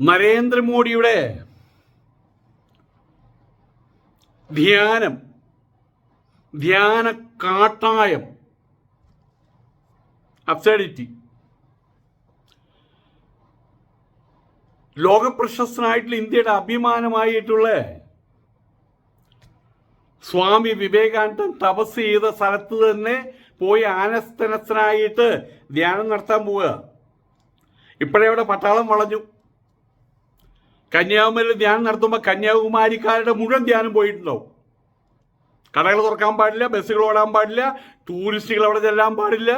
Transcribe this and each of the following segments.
നരേന്ദ്രമോദിയുടെ ധ്യാനം ധ്യാന കാട്ടായം അബ്സൈഡിറ്റി ലോകപ്രശസ്തനായിട്ടുള്ള ഇന്ത്യയുടെ അഭിമാനമായിട്ടുള്ള സ്വാമി വിവേകാനന്ദൻ തപസ് ചെയ്ത സ്ഥലത്ത് തന്നെ പോയി ആനസ്തനസ്ഥനായിട്ട് ധ്യാനം നടത്താൻ പോവുക. ഇപ്പോഴേ അവിടെ പട്ടാളം വളഞ്ഞു. കന്യാകുമാരിയിൽ ധ്യാനം നടത്തുമ്പോൾ കന്യാകുമാരിക്കാരുടെ മുഴുവൻ ധ്യാനം പോയിട്ടുണ്ടാവും. കടകൾ തുറക്കാൻ പാടില്ല ബസ്സുകൾ ഓടാൻ പാടില്ല ടൂറിസ്റ്റുകൾ അവിടെ ചെല്ലാൻ പാടില്ല.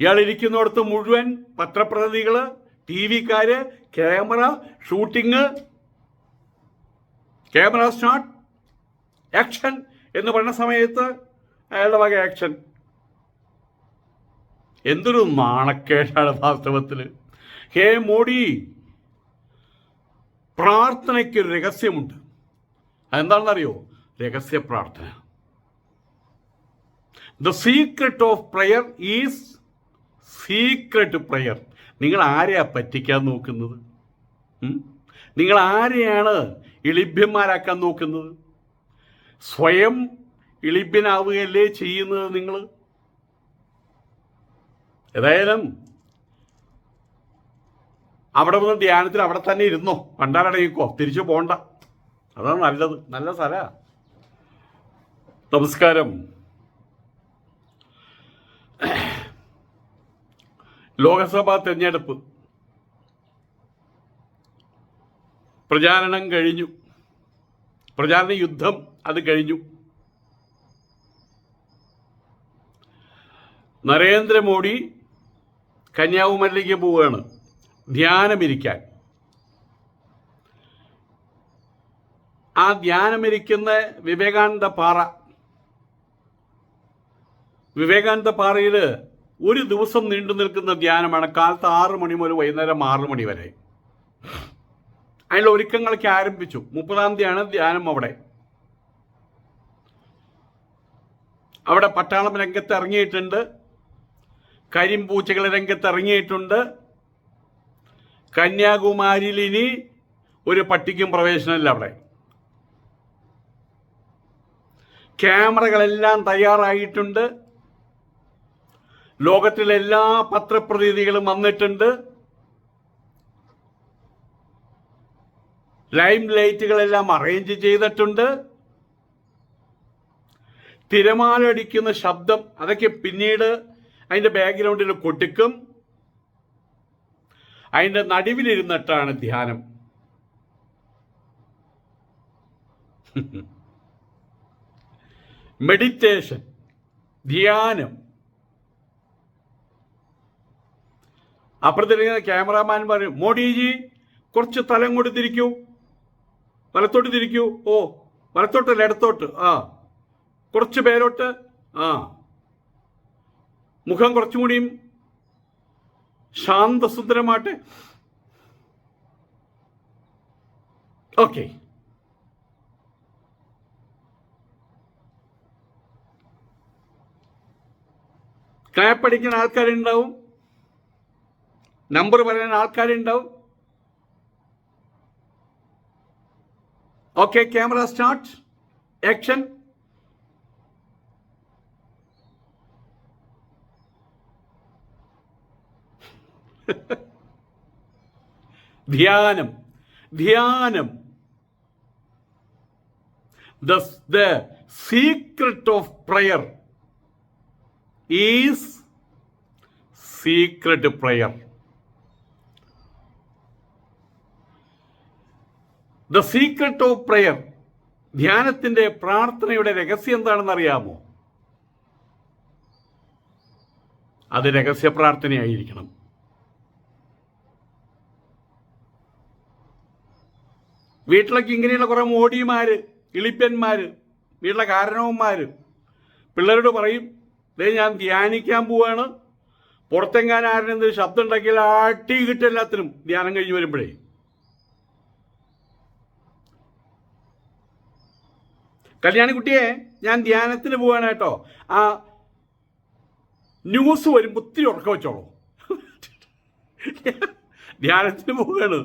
ഇയാൾ ഇരിക്കുന്നിടത്ത് മുഴുവൻ പത്രപ്രതിനിധികൾ ടി വിക്കാര് camera shooting camera start action എന്ന് പറഞ്ഞ സമയത്ത് അയാളുടെ വക ആക്ഷൻ എന്തൊരു നാണക്കേടാണ് വാസ്തവത്തിൽ ഹേ മോഡി പ്രാർത്ഥനയ്ക്ക് ഒരു രഹസ്യമുണ്ട്. അതെന്താണെന്നറിയോ? രഹസ്യ പ്രാർത്ഥന. The secret of prayer is secret prayer നിങ്ങൾ ആരെയാ പറ്റിക്കാൻ നോക്കുന്നത്? നിങ്ങൾ ആരെയാണ് ഇളിഭ്യന്മാരാക്കാൻ നോക്കുന്നത്? സ്വയം ഇളിഭ്യനാവുകയല്ലേ ചെയ്യുന്നത് നിങ്ങൾ? ഏതായാലും അവിടെ വന്ന് ധ്യാനത്തിൽ അവിടെ തന്നെ ഇരുന്നോ. പണ്ടാലടങ്ങിക്കോ. തിരിച്ചു പോണ്ട. അതാണ് നല്ലത്. നല്ല സ്ഥല. നമസ്കാരം. ലോകസഭാ തെരഞ്ഞെടുപ്പ്. പ്രചാരണം കഴിഞ്ഞു. പ്രചാരണ യുദ്ധം അത് കഴിഞ്ഞു. നരേന്ദ്രമോദി കന്യാകുമാരിയിലേക്ക് പോവുകയാണ്. ധ്യാനമിരിക്കാൻ. ആ ധ്യാനമിരിക്കുന്ന വിവേകാനന്ദ പാറ വിവേകാനന്ദ പാറയിൽ ഒരു ദിവസം നീണ്ടു നിൽക്കുന്ന ധ്യാനമാണ് കാലത്ത് ആറ് മണി മുതൽ വൈകുന്നേരം ആറ് മണി വരെ. അതിനുള്ള ഒരുക്കങ്ങളൊക്കെ ആരംഭിച്ചു. മുപ്പതാം തീയതിയാണ് ധ്യാനം അവിടെ. അവിടെ പട്ടാളം രംഗത്ത് ഇറങ്ങിയിട്ടുണ്ട്. കരിമ്പൂച്ചകൾ രംഗത്ത് ഇറങ്ങിയിട്ടുണ്ട്. കന്യാകുമാരിയിൽ ഇനി ഒരു പട്ടിക്കും പ്രവേശനമില്ല അവിടെ. ക്യാമറകളെല്ലാം തയ്യാറായിട്ടുണ്ട്. ലോകത്തിലെ എല്ലാ പത്രപ്രതിനിധികളും വന്നിട്ടുണ്ട്. ലൈം ലൈറ്റുകളെല്ലാം അറേഞ്ച് ചെയ്തിട്ടുണ്ട്. തിരമാലടിക്കുന്ന ശബ്ദം അതൊക്കെ പിന്നീട് അതിന്റെ ബാക്ക്ഗ്രൗണ്ടിൽ കൊട്ടിക്കും. അതിന്റെ നടുവിലിരുന്നിട്ടാണ് ധ്യാനം. മെഡിറ്റേഷൻ ധ്യാനം. അപ്പുറത്തിരിക്കുന്ന ക്യാമറാമാൻ പറയും മോഡിജി കുറച്ച് തലം കൊണ്ട് തിരിക്കൂ. വലത്തോട്ട് തിരിക്കൂ. ഓ വലത്തോട്ടല്ല ഇടത്തോട്ട്. ആ കുറച്ച് പേരോട്ട് ആ മുഖം കുറച്ചും കൂടിയും ശാന്തസുന്ദരമാട്ടെ. ഓക്കെ ക്ലാപ്പടിക്കുന്ന ആൾക്കാരുണ്ടാവും. നമ്പർ പറയുന്ന ആൾക്കാരുണ്ടാവും. ഓക്കെ ക്യാമറ സ്റ്റാർട്ട് ആക്ഷൻ ധ്യാനം ധ്യാനം. The secret of prayer is secret prayer the secret of prayer ധ്യാനത്തിന്റെ പ്രാർത്ഥനയുടെ രഹസ്യം എന്താണെന്ന് അറിയാമോ അത് രഹസ്യ പ്രാർത്ഥനയായിരിക്കണം. വീട്ടിലൊക്കെ ഇങ്ങനെയുള്ള കുറേ മോഡിമാർ ഇളിപ്പന്മാര് വീട്ടിലെ കാരണവന്മാർ പിള്ളേരോട് പറയും ദേ ഞാൻ ധ്യാനിക്കാൻ പോവാണ്. പുറത്തെങ്ങാനും ആരെന്തെങ്കിലും ശബ്ദം ഉണ്ടാക്കിയാൽ ആട്ടി കിട്ടും എല്ലാത്തിനും. ധ്യാനം കഴിഞ്ഞ് വരുമ്പോഴേ. കല്യാണിക്കുട്ടിയെ ഞാൻ ധ്യാനത്തിന് പോവാണ് കേട്ടോ. ആ ന്യൂസ് വരുമ്പോൾ ഒത്തിരി ഉറക്കം വെച്ചോളൂ. ധ്യാനത്തിന് പോവുകയാണ്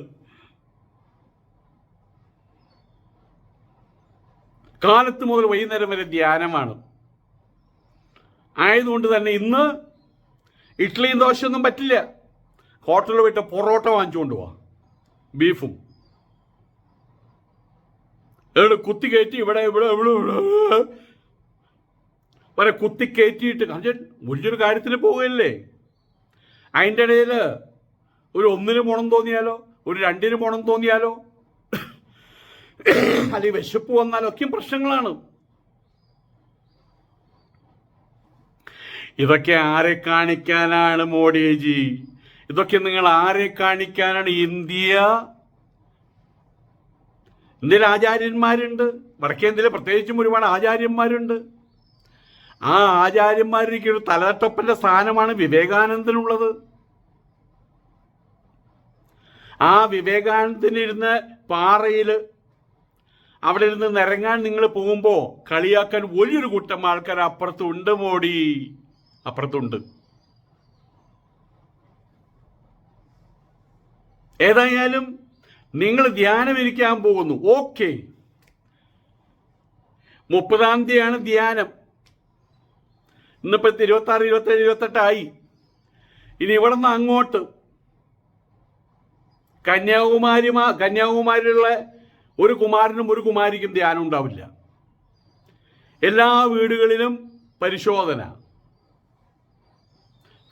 കാലത്ത് മുതൽ വൈകുന്നേരം വരെ ധ്യാനമാണ്. ആയതുകൊണ്ട് തന്നെ ഇന്ന് ഇഡ്ഡലിയും ദോശയൊന്നും പറ്റില്ല. ഹോട്ടലിൽ പോയിട്ട് പൊറോട്ട വാങ്ങിച്ചുകൊണ്ട് പോവാ. ബീഫും. എവിടെ കുത്തി കയറ്റി ഇവിടെ ഇവിടെ ഇവിടെ ഇവിടെ. വരെ കുത്തി കയറ്റിയിട്ട് വലിയൊരു കാര്യത്തിന് പോവുകയല്ലേ? അതിന്റെ ഇടയിൽ ഒരു ഒന്നിന് പോണം തോന്നിയാലോ? ഒരു രണ്ടിന് പോണം തോന്നിയാലോ? അല്ലെങ്കിൽ വിശപ്പ് വന്നാലോ ഒക്കെയും പ്രശ്നങ്ങളാണ്. ഇതൊക്കെ ആരെ കാണിക്കാനാണ് മോഡിജി? ഇതൊക്കെ നിങ്ങൾ ആരെ കാണിക്കാനാണ് ഇന്ത്യ? ഇന്ത്യയിൽ ആചാര്യന്മാരുണ്ട്. വടക്കേ ഇന്ത്യയിൽ പ്രത്യേകിച്ചും ഒരുപാട് ആചാര്യന്മാരുണ്ട്. ആ ആചാര്യന്മാരിക്ക് ഒരു തലത്തൊപ്പന്റെ സ്ഥാനമാണ് വിവേകാനന്ദനുള്ളത്. ആ വിവേകാനന്ദനിരുന്ന് പാറയിൽ അവിടെ നിന്ന് നിരങ്ങാൻ നിങ്ങൾ പോകുമ്പോൾ കളിയാക്കാൻ വലിയൊരു കൂട്ടം ആൾക്കാർ അപ്പുറത്തുണ്ട് മോടി. അപ്പുറത്തുണ്ട്. ഏതായാലും നിങ്ങൾ ധ്യാനമിരിക്കാൻ പോകുന്നു. ഓക്കെ. മുപ്പതാം തീയതിയാണ് ധ്യാനം. ഇന്നിപ്പോ ഇരുപത്തി ആറ് ഇരുപത്തി ഏഴ് ഇരുപത്തെട്ടായി. ഇനി ഇവിടെ നിന്ന് അങ്ങോട്ട്. കന്യാകുമാരി കന്യാകുമാരിയിലുള്ള ഒരു കുമാരനും ഒരു കുമാരിക്കും ധ്യാനം ഉണ്ടാവില്ല. എല്ലാ വീടുകളിലും പരിശോധന.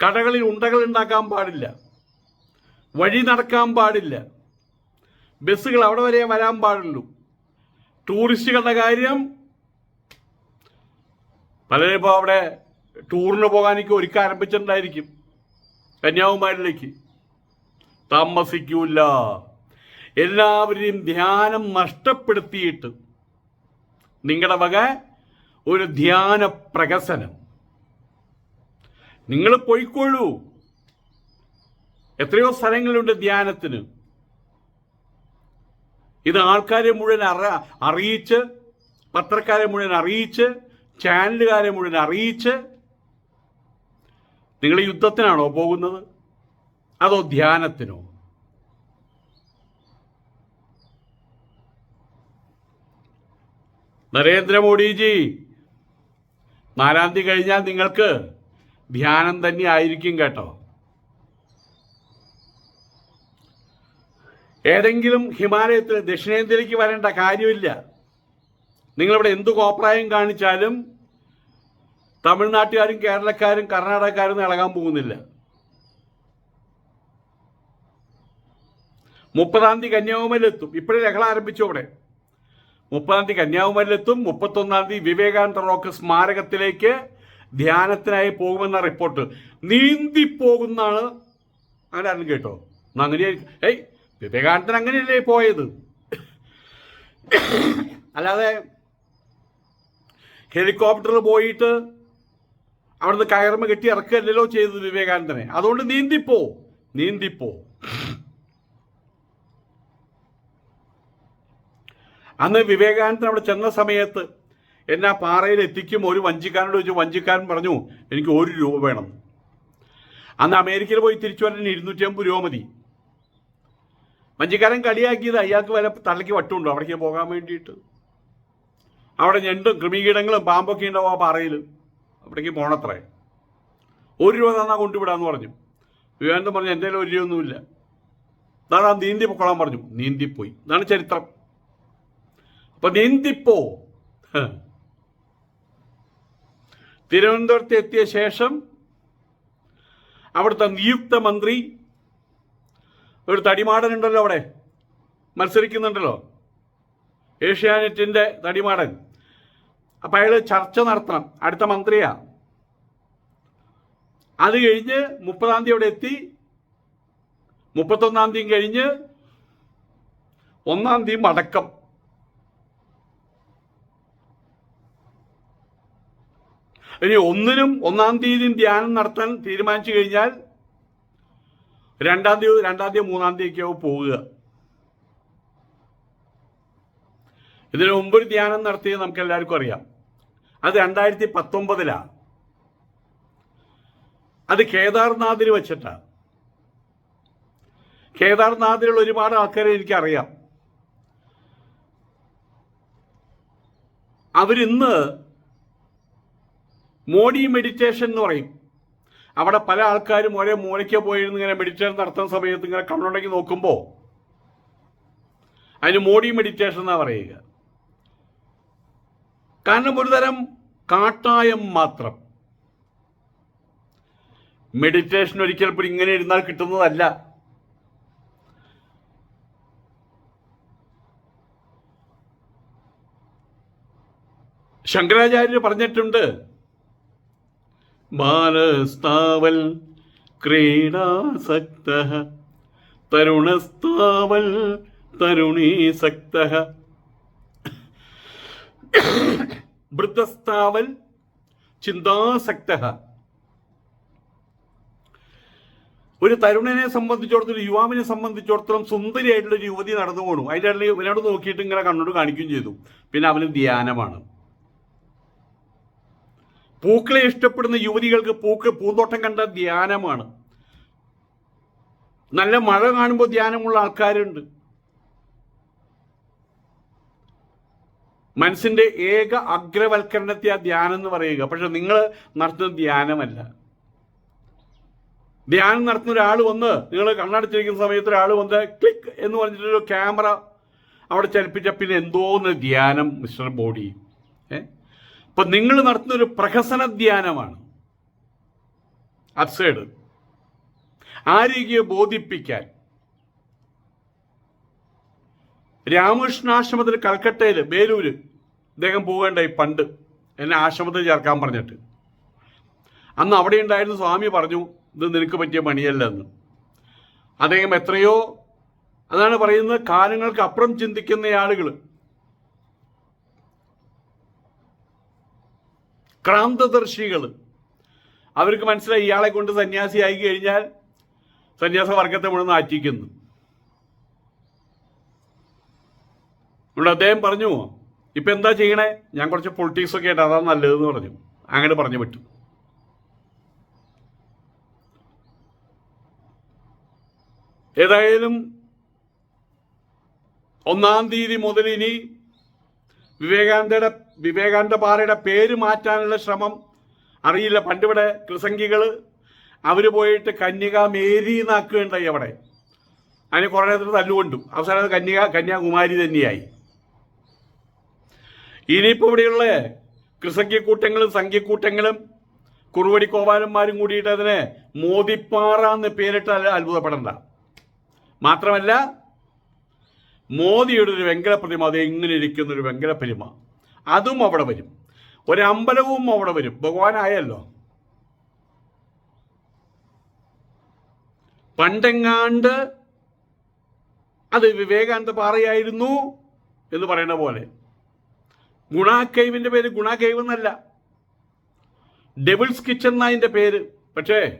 കടകളിൽ ഉണ്ടകൾ ഉണ്ടാക്കാൻ പാടില്ല. വഴി നടക്കാൻ പാടില്ല. ബസ്സുകൾ അവിടെ വരെ വരാൻ പാടുള്ളൂ. ടൂറിസ്റ്റുകളുടെ കാര്യം പലരും ഇപ്പോൾ അവിടെ ടൂറിന് പോകാനൊക്കെ ഒരുക്കാൻ ആരംഭിച്ചിട്ടുണ്ടായിരിക്കും. കന്യാകുമാരിയിലേക്ക് താമസിക്കൂല. എല്ലാവരെയും ധ്യാനം നഷ്ടപ്പെടുത്തിയിട്ട് നിങ്ങളുടെ വക ഒരു ധ്യാന പ്രകസനം നിങ്ങൾ പോയിക്കോളൂ. എത്രയോ സ്ഥലങ്ങളുണ്ട് ധ്യാനത്തിന്. ഇത് ആൾക്കാരെ മുഴുവൻ അറ അറിയിച്ച് പത്രക്കാരെ മുഴുവൻ അറിയിച്ച് ചാനലുകാരെ മുഴുവൻ അറിയിച്ച് നിങ്ങൾ യുദ്ധത്തിനാണോ പോകുന്നത്? അതോ ധ്യാനത്തിനോ? നരേന്ദ്രമോദിജി നാലാം തീയതി കഴിഞ്ഞാൽ നിങ്ങൾക്ക് ധ്യാനം തന്നെ ആയിരിക്കും കേട്ടോ. ഏതെങ്കിലും ഹിമാലയത്തിൽ ദക്ഷിണേന്ത്യയിലേക്ക് വരേണ്ട കാര്യമില്ല. നിങ്ങളിവിടെ എന്ത് കോപ്രായം കാണിച്ചാലും തമിഴ്നാട്ടുകാരും കേരളക്കാരും കർണാടകക്കാരും ഇളകാൻ പോകുന്നില്ല. മുപ്പതാം തീയതി കന്യാകുമാരിയിലെത്തും. ഇപ്പോഴേ ലഹള ആരംഭിച്ചു അവിടെ. മുപ്പതാം തീയതി കന്യാകുമാരിയിലെത്തും. മുപ്പത്തൊന്നാം തീയതി വിവേകാനന്ദ റോക്ക് സ്മാരകത്തിലേക്ക് ധ്യാനത്തിനായി പോകുമെന്ന റിപ്പോർട്ട്. നീന്തി നീന്തിപ്പോകുന്നാണ് അങ്ങനെ ആരും കേട്ടോ അങ്ങനെ ഏയ് വിവേകാനന്ദൻ അങ്ങനെയല്ലേ പോയത്? അല്ലാതെ ഹെലികോപ്റ്ററിൽ പോയിട്ട് അവിടുന്ന് കയറുമ്പ കെട്ടി ഇറക്കുകയല്ലല്ലോ ചെയ്തത് വിവേകാനന്ദനെ. അതുകൊണ്ട് നീന്തിപ്പോ നീന്തിപ്പോ. അന്ന് വിവേകാനന്ദൻ അവിടെ ചെന്ന സമയത്ത് എന്നെ പാറയിൽ എത്തിക്കും ഒരു വഞ്ചിക്കാരനോട് ചോദിച്ചു വഞ്ചിക്കാരൻ പറഞ്ഞു എനിക്ക് ഒരു രൂപ വേണം. അന്ന് അമേരിക്കയിൽ പോയി തിരിച്ചു വരാൻ ഇരുന്നൂറ്റി അമ്പത് രൂപ മതി. വഞ്ചിക്കാരൻ കളിയാക്കിയത് അയാൾക്ക് വരെ തലയ്ക്ക് വട്ടുണ്ടോ? അവിടേക്ക് പോകാൻ വേണ്ടിയിട്ട്. അവിടെ ഞണ്ടും കൃമികീടങ്ങളും പാമ്പൊക്കെ ഉണ്ടാവും ആ പാറയിൽ. അവിടേക്ക് പോണത്രേ. ഒരു രൂപ തന്നാ കൊണ്ടുവിടാന്ന് പറഞ്ഞു. വിവേകാനന്ദൻ പറഞ്ഞു എന്റെ ഒരു രൂപ ഒന്നുമില്ല അതാണ് നീന്തി പൊക്കോളാൻ പറഞ്ഞു. നീന്തിപ്പോയി. ഇതാണ് ചരിത്രം. അപ്പൊ നീന്തിപ്പോ. തിരുവനന്തപുരത്ത് എത്തിയ ശേഷം അവിടുത്തെ നിയുക്ത മന്ത്രി ഒരു തടിമാടനുണ്ടല്ലോ അവിടെ. മത്സരിക്കുന്നുണ്ടല്ലോ. ഏഷ്യാനെറ്റിന്റെ തടിമാടൻ. അപ്പം അയാൾ ചർച്ച നടത്തണം. അടുത്ത മന്ത്രിയാ. അത് കഴിഞ്ഞ് മുപ്പതാം തീയതി അവിടെ എത്തി. മുപ്പത്തൊന്നാം തീയതി കഴിഞ്ഞ് ഒന്നാം തീയതി മടക്കം. ഇനി ഒന്നിനും ഒന്നാം തീയതി ധ്യാനം നടത്താൻ തീരുമാനിച്ചു കഴിഞ്ഞാൽ രണ്ടാം തീയതി രണ്ടാം തീയതി മൂന്നാം തീയതിക്കാവും പോവുക. ഇതിനു മുമ്പ് ഒരു ധ്യാനം നടത്തിയത് നമുക്ക് എല്ലാവർക്കും അറിയാം. അത് രണ്ടായിരത്തി പത്തൊമ്പതിലാണ് അത് കേദാർനാഥിൽ വെച്ചിട്ടാണ്. കേദാർനാഥിലുള്ള ഒരുപാട് ആൾക്കാരെ എനിക്കറിയാം. അവരിന്ന് മോഡി മെഡിറ്റേഷൻ എന്ന് പറയും. അവിടെ പല ആൾക്കാരും ഒരേ മൂലയ്ക്ക് പോയിരുന്ന് ഇങ്ങനെ മെഡിറ്റേഷൻ നടത്തുന്ന സമയത്ത് ഇങ്ങനെ കണ്ണുണ്ടെങ്കിൽ നോക്കുമ്പോൾ അതിന് മോഡി മെഡിറ്റേഷൻ എന്നാണ് പറയുക. കാരണം ഒരു തരം കാട്ടായം മാത്രം. മെഡിറ്റേഷൻ ഒരിക്കൽ ഇപ്പോൾ ഇങ്ങനെ ഇരുന്നാൽ കിട്ടുന്നതല്ല. ശങ്കരാചാര്യർ പറഞ്ഞിട്ടുണ്ട് ബാലസ്താവൽ ക്രീഡാസക്ത. തരുണസ്താവൽ തരുണീസക്ത. വൃദ്ധസ്താവൽ ചിന്താസക്ത. ഒരു തരുണനെ സംബന്ധിച്ചിടത്തോളം യുവാവിനെ സംബന്ധിച്ചിടത്തോളം സുന്ദരിയായിട്ടുള്ള ഒരു യുവതി നടന്നു പോകണു അതിന്റെ ഇടയിൽ ഇവനോട് നോക്കിയിട്ട് ഇങ്ങനെ കണ്ണോട് കാണിക്കുകയും ചെയ്തു. പിന്നെ അവന് ധ്യാനമാണ്. പൂക്കളെ ഇഷ്ടപ്പെടുന്ന യുവതികൾക്ക് പൂക്ക് പൂന്തോട്ടം കണ്ട ധ്യാനമാണ്. നല്ല മഴ കാണുമ്പോൾ ധ്യാനമുള്ള ആൾക്കാരുണ്ട്. മനസ്സിന്റെ ഏക അഗ്രവൽക്കരണത്തെ ആ ധ്യാനം എന്ന് പറയുക. പക്ഷെ നിങ്ങൾ നടത്തുന്ന ധ്യാനമല്ല. ധ്യാനം നടത്തുന്ന ഒരാൾ വന്ന് നിങ്ങൾ കണ്ണടച്ചിരിക്കുന്ന സമയത്ത് ഒരാൾ വന്ന് ക്ലിക്ക് എന്ന് പറഞ്ഞിട്ടൊരു ക്യാമറ അവിടെ ചലിപ്പിച്ച പിന്നെ എന്തോന്ന് ധ്യാനം മിസ്റ്റർ ബോഡി? ഏ? അപ്പൊ നിങ്ങൾ നടത്തുന്ന ഒരു പ്രഹസന ധ്യാനമാണ്. അപ്സൈഡ് ആരോഗ്യ ബോധിപ്പിക്കാൻ. രാമകൃഷ്ണാശ്രമത്തിൽ കൽക്കട്ടയിൽ ബേലൂര്. അദ്ദേഹം പോകേണ്ടായി പണ്ട്. എന്നെ ആശ്രമത്തിൽ ചേർക്കാൻ പറഞ്ഞിട്ട്. അന്ന് അവിടെ ഉണ്ടായിരുന്ന സ്വാമി പറഞ്ഞു ഇത് നിനക്ക് പറ്റിയ പണിയല്ല എന്ന് അദ്ദേഹം എത്രയോ അതാണ് പറയുന്നത് കാലങ്ങൾക്ക് അപ്പുറം ചിന്തിക്കുന്ന ആളുകൾ ക്രാന്തദർശികൾ. അവർക്ക് മനസ്സിലായി ഇയാളെ കൊണ്ട് സന്യാസിയായി കഴിഞ്ഞാൽ സന്യാസ വർഗത്തെ മുഴുവൻ ആറ്റിക്കുന്നു. ഇവിടെ അദ്ദേഹം പറഞ്ഞു ഇപ്പൊ എന്താ ചെയ്യണേ? ഞാൻ കുറച്ച് പൊളിറ്റിക്സ് ഒക്കെ ആയിട്ട് അതാണ് നല്ലതെന്ന് പറഞ്ഞു. അങ്ങനെ പറഞ്ഞു പറ്റും. ഏതായാലും ഒന്നാം തീയതി മുതൽ ഇനി വിവേകാനന്ദയുടെ വിവേകാനന്ദ പാറയുടെ പേര് മാറ്റാനുള്ള ശ്രമം. അറിയില്ല പണ്ടിവിടെ കൃസംഗികൾ അവർ പോയിട്ട് കന്യക മേരി എന്നാക്കുകയുണ്ടായി അവിടെ. അതിന് കുറേ നേരത്തിൽ തല്ലുകൊണ്ടു. അവസാനം അത് കന്യക കന്യാകുമാരി തന്നെയായി. ഇനിയിപ്പോൾ ഇവിടെയുള്ള കൃസംഗിക്കൂട്ടങ്ങളും സംഘിക്കൂട്ടങ്ങളും കുറുവടി കോപാലന്മാരും കൂടിയിട്ട് അതിനെ മോദിപ്പാറ എന്ന് പേരിട്ട് അത്ഭുതപ്പെടണ്ട. മാത്രമല്ല മോദിയുടെ ഒരു വെങ്കല പ്രതിമ അത് ഇങ്ങനെ ഇരിക്കുന്ന ഒരു വെങ്കല പ്രതിമ. അതും അവിടെ വരും. ഒരമ്പലവും അവിടെ വരും. ഭഗവാനായല്ലോ. പണ്ടെങ്ങാണ്ട് അത് വിവേകാനന്ദ പാറയായിരുന്നു എന്ന് പറയുന്ന പോലെ. ഗുണാക്കൈവിന്റെ പേര് ഗുണാക്കൈവ് എന്നല്ല. ഡെബിൾസ് കിച്ചൻ എന്നതിന്റെ പേര്. പക്ഷേ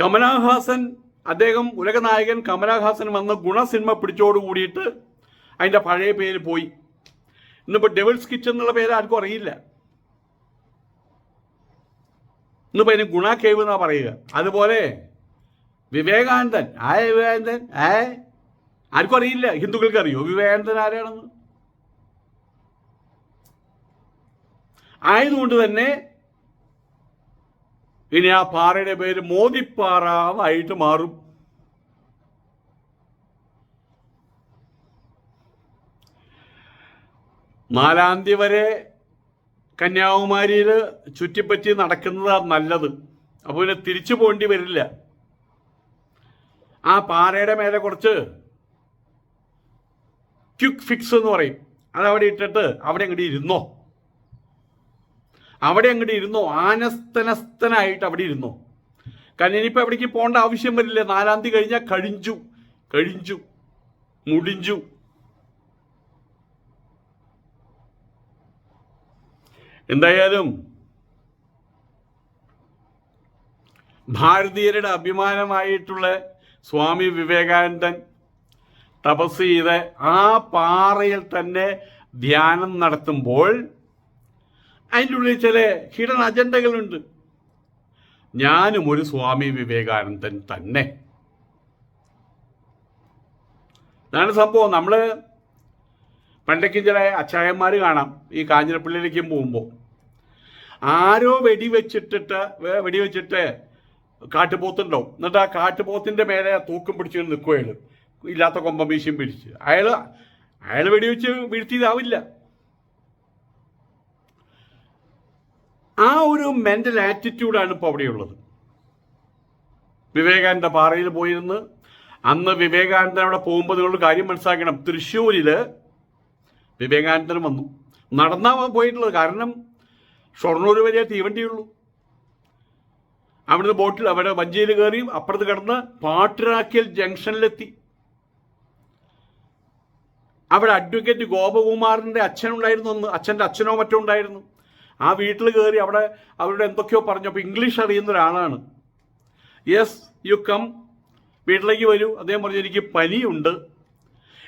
കമലഹാസൻ അദ്ദേഹം ഉലകനായകൻ കമലഹാസൻ വന്ന ഗുണ സിനിമ പിടിച്ചോട് കൂടിയിട്ട് അതിന്റെ പഴയ പേര് പോയി. ഇന്നിപ്പോൾ ഡെവിൾസ് കിച്ചൺ എന്നുള്ള പേര് ആർക്കും അറിയില്ല. ഇന്നിപ്പോൾ അതിന് ഗുണ കേവ് എന്നാ പറയുക. അതുപോലെ വിവേകാനന്ദൻ. ആയ വിവേകാനന്ദൻ? ഏ? ആർക്കും അറിയില്ല. ഹിന്ദുക്കൾക്ക് അറിയോ? വിവേകാനന്ദൻ ആരാണെന്ന്? ആയതുകൊണ്ട് തന്നെ ഇനി ആ പാറയുടെ പേര് മോദിപ്പാറ എന്നായിട്ട് മാറും. നാലാം തീയതി വരെ കന്യാകുമാരിയിൽ ചുറ്റിപ്പറ്റി നടക്കുന്നതാണ് നല്ലത്. അപ്പോൾ പിന്നെ തിരിച്ചു പോകേണ്ടി വരില്ല. ആ പാറയുടെ മേലെ കുറച്ച് ക്യുക്ക് ഫിക്സ് എന്ന് പറയും. അതവിടെ ഇട്ടിട്ട് അവിടെ അങ്ങോട്ട് ഇരുന്നോ. അവിടെ അങ്ങോട്ട് ഇരുന്നോ. ആനസ്തനസ്തനായിട്ട് അവിടെ ഇരുന്നോ. കാരണം ഇനിയിപ്പോൾ എവിടേക്ക് പോകേണ്ട ആവശ്യം വരില്ല. നാലാം തീയതി കഴിഞ്ഞാൽ കഴിഞ്ഞു. കഴിഞ്ഞു. മുടിഞ്ചു എന്തായാലും ഭാരതീയരുടെ അഭിമാനമായിട്ടുള്ള സ്വാമി വിവേകാനന്ദൻ തപസ് ചെയ്ത് ആ പാറയിൽ തന്നെ ധ്യാനം നടത്തുമ്പോൾ അതിന്റെ ഉള്ളിൽ ചില ഹിഡൻ അജണ്ടകളുണ്ട്. ഞാനും ഒരു സ്വാമി വിവേകാനന്ദൻ തന്നെ. അതാണ് സംഭവം. നമ്മൾ പണ്ടൊക്കെ ചില അച്ചായന്മാർ കാണാം. ഈ കാഞ്ഞിരപ്പള്ളിയിലേക്കും പോകുമ്പോൾ. ആരോ വെടിവെച്ചിട്ടിട്ട് വെടിവെച്ചിട്ട് കാട്ടുപോത്തുണ്ടാവും എന്നിട്ട് ആ കാട്ടുപോത്തിന്റെ മേലെ തൂക്കം പിടിച്ച് നിൽക്കും അയാൾ ഇല്ലാത്ത കൊമ്പം വീശിയും പിടിച്ച്. അയാൾ അയാൾ വെടിവെച്ച് വീഴ്ത്തിയതാവില്ല. ആ ഒരു മെന്റൽ ആറ്റിറ്റ്യൂഡാണ് ഇപ്പോൾ അവിടെയുള്ളത്. വിവേകാനന്ദ പാറയിൽ പോയിരുന്ന് അന്ന് വിവേകാനന്ദൻ അവിടെ പോകുമ്പോൾ നിങ്ങളുടെ കാര്യം മനസ്സിലാക്കണം. തൃശ്ശൂരിൽ വിവേകാനന്ദൻ വന്നു. നടന്നാ പോയിട്ടുള്ളത് കാരണം ഷൊർണൂർ വരെ തീവണ്ടിയുള്ളൂ. അവിടുന്ന് ബോട്ടിൽ അവിടെ വഞ്ചിയിൽ കയറി അപ്പുറത്ത് കിടന്ന് പാട്ടിറാക്കിയൽ ജംഗ്ഷനിലെത്തി. അവിടെ അഡ്വക്കേറ്റ് ഗോപകുമാറിന്റെ അച്ഛനുണ്ടായിരുന്നു അന്ന്. അച്ഛന്റെ അച്ഛനോ മറ്റോ ഉണ്ടായിരുന്നു. ആ വീട്ടിൽ കയറി അവിടെ അവരുടെ എന്തൊക്കെയോ പറഞ്ഞു. അപ്പോൾ ഇംഗ്ലീഷ് അറിയുന്ന ഒരാളാണ്. യെസ് യു കം വീട്ടിലേക്ക് വരൂ. അദ്ദേഹം പറഞ്ഞു എനിക്ക് പനിയുണ്ട്.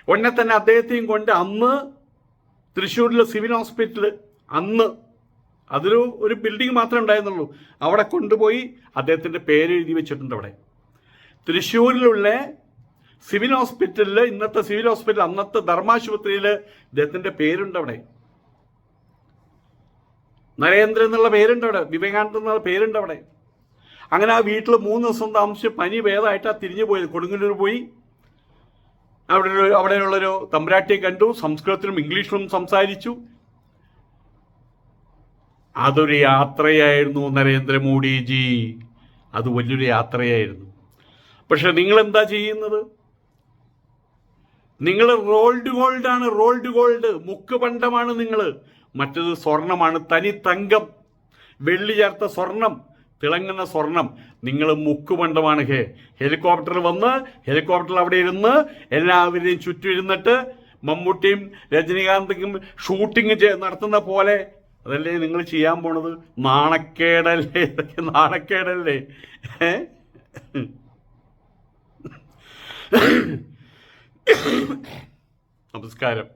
ഉടനെ തന്നെ അദ്ദേഹത്തെയും കൊണ്ട് അന്ന് തൃശ്ശൂരിലെ സിവിൽ ഹോസ്പിറ്റൽ അന്ന് അതൊരു ഒരു ബിൽഡിംഗ് മാത്രമേ ഉണ്ടായിരുന്നുള്ളൂ. അവിടെ കൊണ്ടുപോയി അദ്ദേഹത്തിന്റെ പേര് എഴുതി വെച്ചിട്ടുണ്ട് അവിടെ. തൃശ്ശൂരിലുള്ള സിവിൽ ഹോസ്പിറ്റലിൽ ഇന്നത്തെ സിവിൽ ഹോസ്പിറ്റൽ അന്നത്തെ ധർമാശുപത്രിയിൽ ഇദ്ദേഹത്തിന്റെ പേരുണ്ട് അവിടെ. നരേന്ദ്രൻ എന്നുള്ള പേരുണ്ട് അവിടെ വിവേകാനന്ദൻ എന്നുള്ള പേരുണ്ട് അവിടെ. അങ്ങനെ ആ വീട്ടിൽ മൂന്ന് ദിവസം താമസിച്ച് പനി ഭേദമായിട്ടാണ് തിരിഞ്ഞു പോയത്. കൊടുങ്ങല്ലൂർ പോയി. അവിടെ അവിടെയുള്ളൊരു തമ്പുരാട്ടിയെ കണ്ടു. സംസ്കൃതത്തിലും ഇംഗ്ലീഷിലും സംസാരിച്ചു. അതൊരു യാത്രയായിരുന്നു നരേന്ദ്രമോദിജി അത് വലിയൊരു യാത്രയായിരുന്നു. പക്ഷെ നിങ്ങൾ എന്താ ചെയ്യുന്നത്? നിങ്ങൾ റോൾഡ് ഗോൾഡ് ആണ് റോൾഡ് ഗോൾഡ്. മുക്ക് പണ്ടമാണ് നിങ്ങൾ മറ്റത് സ്വർണമാണ് തനി തങ്കം. വെള്ളി ചേർത്ത സ്വർണം തിളങ്ങുന്ന സ്വർണം. നിങ്ങൾ മുക്കുപണ്ടമാണ് ഹേ. ഹെലികോപ്റ്റർ വന്ന് ഹെലികോപ്റ്ററിൽ അവിടെ ഇരുന്ന് എല്ലാവരെയും ചുറ്റും ഇരുന്നിട്ട് മമ്മൂട്ടിയും രജനീകാന്തും ഷൂട്ടിങ് നടത്തുന്ന പോലെ അതല്ലേ നിങ്ങൾ ചെയ്യാൻ പോണത്? നാണക്കേടല്ലേ? നാണക്കേടല്ലേ? നമസ്കാരം.